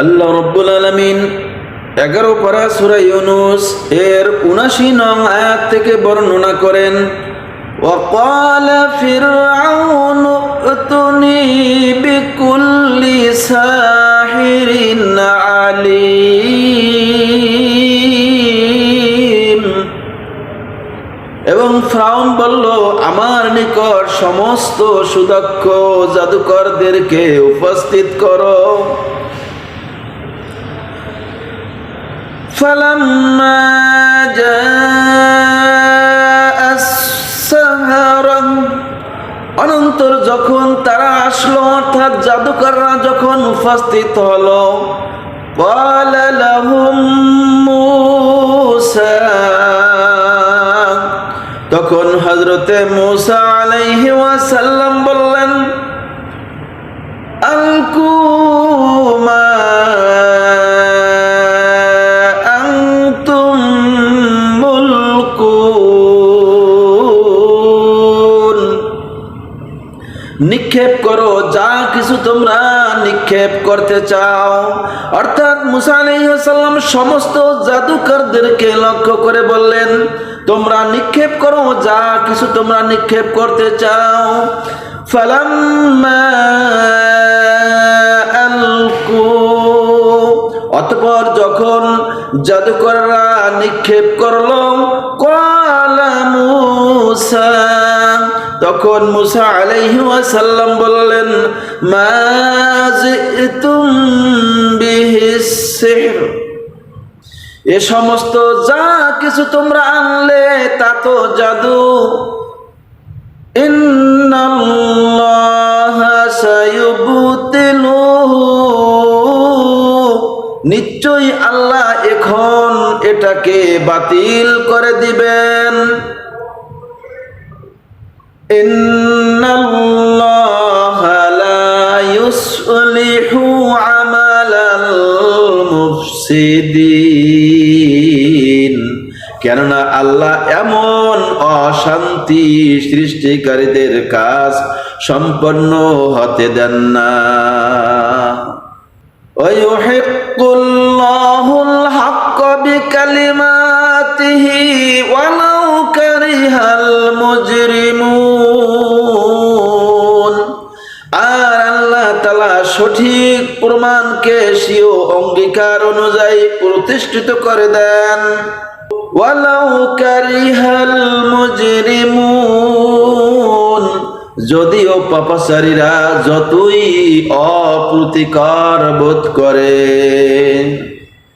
আল্লাহ রব্বুল আলমিন এগারো পারা সুরা ইউনুস এর উনাশি নং আয়াত থেকে বর্ণনা করেন وقال فرعون ائتني بكل ساحر عليم এবং ফ্রাউন বলল আমার নিকট সমস্ত সুদক্ষ জাদুকরদেরকে উপস্থিত করো فلما جاء السهرة অনন্তর যখন তারা আসলো অর্থাৎ জাদুকররা যখন উপস্থিত হলো قال لهم موسى তখন হজরতে মুসা আলাইহি ওয়াসাল্লাম বললেন আলকু নিক্ষেপ করো, যা কিছু তোমরা নিক্ষেপ করতে চাও। অর্থাৎ মুসা আলাইসাল্লাম সমস্ত জাদুকরদেরকে লক্ষ্য করে বললেন, তোমরা নিক্ষেপ করো, যা কিছু তোমরা নিক্ষেপ করতে চাও। অতপর যখন জাদুকররা নিক্ষেপ করল কলা মুসা তখন মুসা আলাইহি ওয়াসাল্লাম বললেন, মা জিতুম এ সমস্ত যা কিছু তোমরা আনলে তা তো জাদু। নিশ্চয়ই আল্লাহ এখন এটাকে বাতিল করে দিবেন। কেননা আল্লাহ এমন অশান্তি সৃষ্টিকারীদের কাজ সম্পন্ন হতে দেন না। বিকালিমাতিহি ওয়ালাউ কারিহাল মুজরি সঠিক প্রমাণকে সিও অঙ্গীকার অনুযায়ী প্রতিষ্ঠিত করে দেন। যদিও পাপাচারীরা যতই অপ্রতিকার বোধ করে।